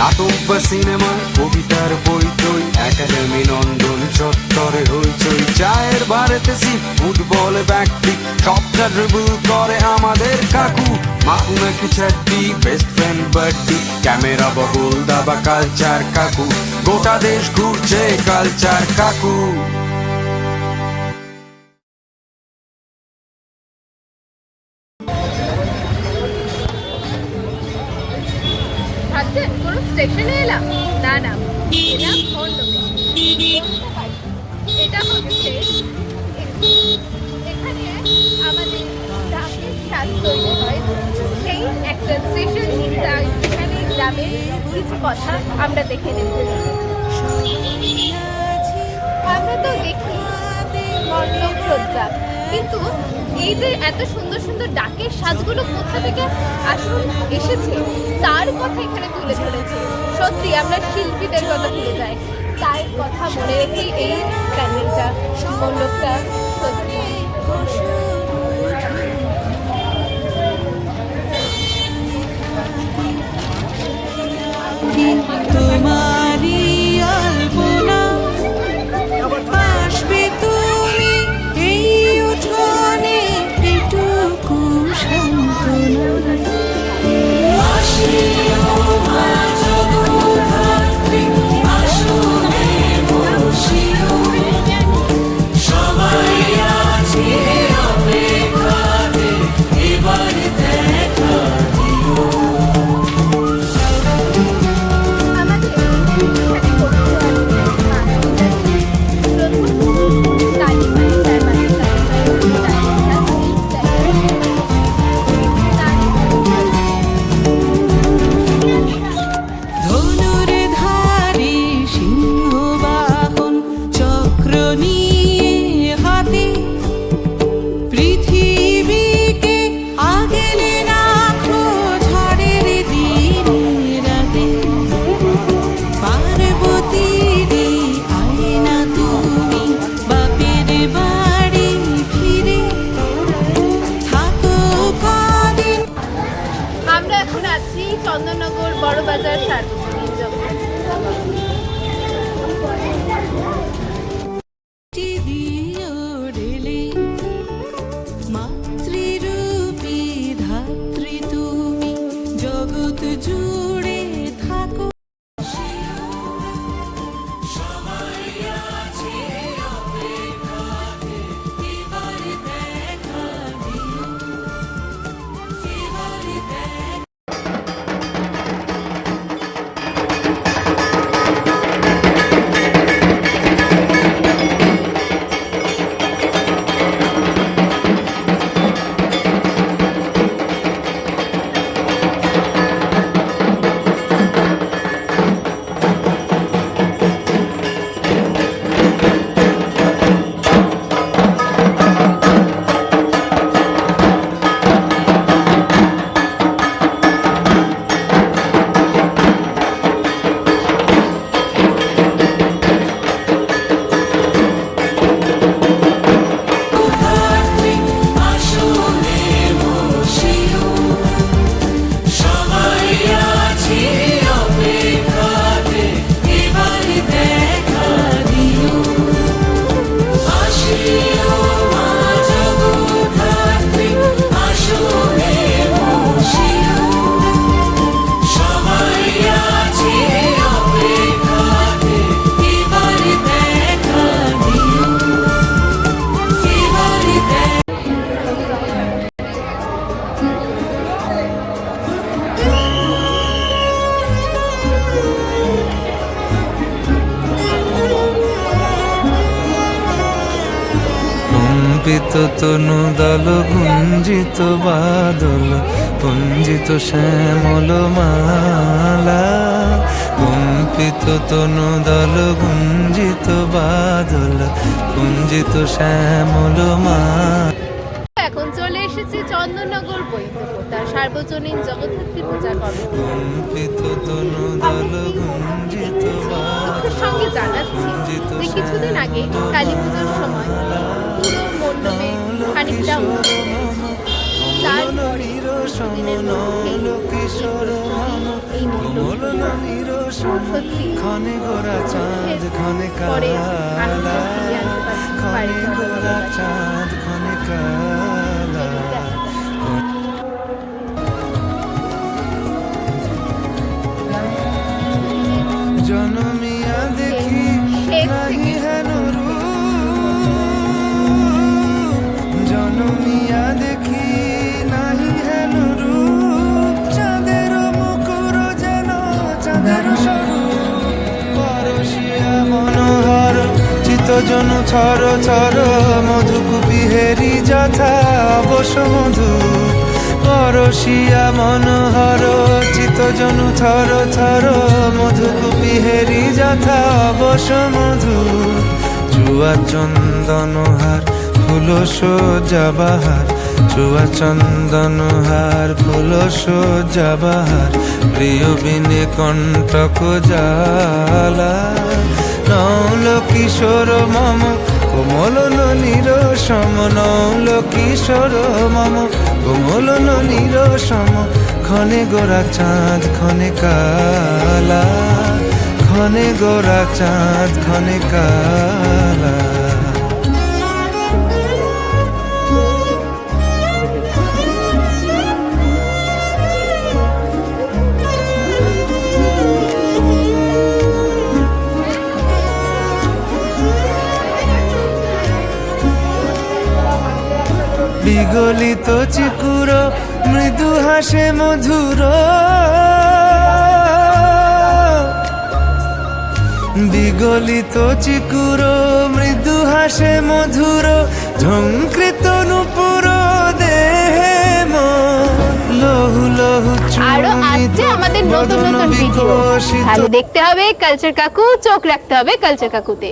নাটক বা সিনেমা, কবিতার বই চই একাডেমি নন্দন চত্বরে হইচই। চায়ের বারেতে সি, ফুটবল ব্যক্তি, সবটা ড্রিবল করে আমাদের কাকু। মাকু নাকি চারটি বেস্ট ফ্রেন্ড বাড্ডি ক্যামেরা বগল দাবা কালচার কাকু। গোটা দেশ ঘুরছে কালচার কাকু। স্টেশনে এলাম? না না, এলাম খণ্ডকে এটা হচ্ছে এখানে আমাদের গ্রামের সাজ তৈরি হয়। সেই একটা স্টেশন এখানে গ্রামের কিছু কথা আমরা দেখে নেব। আমরা তো দেখি মণ্ডপ সজ্জা এই যে এত সুন্দর সুন্দর ডাকের সাজগুলো কোথা থেকে আসুন এসেছে, তার কথা এখানে তুলে ধরেছে। সত্যি, আমরা শিল্পীদের কথা ভুলে যাই। তার কথা মনে রেখে এই প্যান্ডেলটা মণ্ডপটা সত্যি। তোমারই চন্দননগর বড়বাজার সার্বজনীন জগৎ মাতৃরূপী ধাত্রী তুমি জগৎ জুড়ে কম্পিত তনু দল গুঞ্জিত বাদল পুঞ্জিত শ্যামল মালা। কম্পিত তনু দল গুঞ্জিত বাদল পুঞ্জিত শ্যামল মালা। এখন চলে এসেছি চন্দননগর বৈদ্যকোতা সার্বজনীন জগদ্ধাত্রী পূজা সঙ্গে জানাচ্ছি যে কিছুদিন আগে কালী পুজোর সময়? মণ্ডপে খানিকটা। তারপরে এই মণ্ডপ নিরসন সত্যি। পরে আনন্দ ফিরিয়ে আনতে কালা জনমিয়া দেখি শেষ থেকে। চিতজনু ছর ছর মধুকুপি হেরি যথা অবশ মধু। পরশিয়া মনোহর চিতজনু থর থর মধুকুপি হেরি যথা অবশ মধু। চুয়া চন্দনহার ফুল সজ্জাবাহার চুয়া চন্দনহার ফুল সজ্জাবাহার প্রিয় বিনে কণ্টক জালা নৌল কিশোর মম, কোমল নিরসম, নৌল কিশোর মম, কোমল নীর সম ক্ষণে গোরা চাঁদ, ক্ষণে কালা, ক্ষণে গোরা চাঁদ, ক্ষণে কালা। বিগলিত চিকুর মৃদু হাসে মধুর। বিগলিত চিকুর মৃদু হাসে মধুর ঝঙ্কৃত নুপুর দেহে। লহু লহু আরও আসছে আমাদের নতুন নতুন ভিডিও তাহলে দেখতে হবে কালচার কাকু চোখ রাখতে হবে কালচার কাকুতে।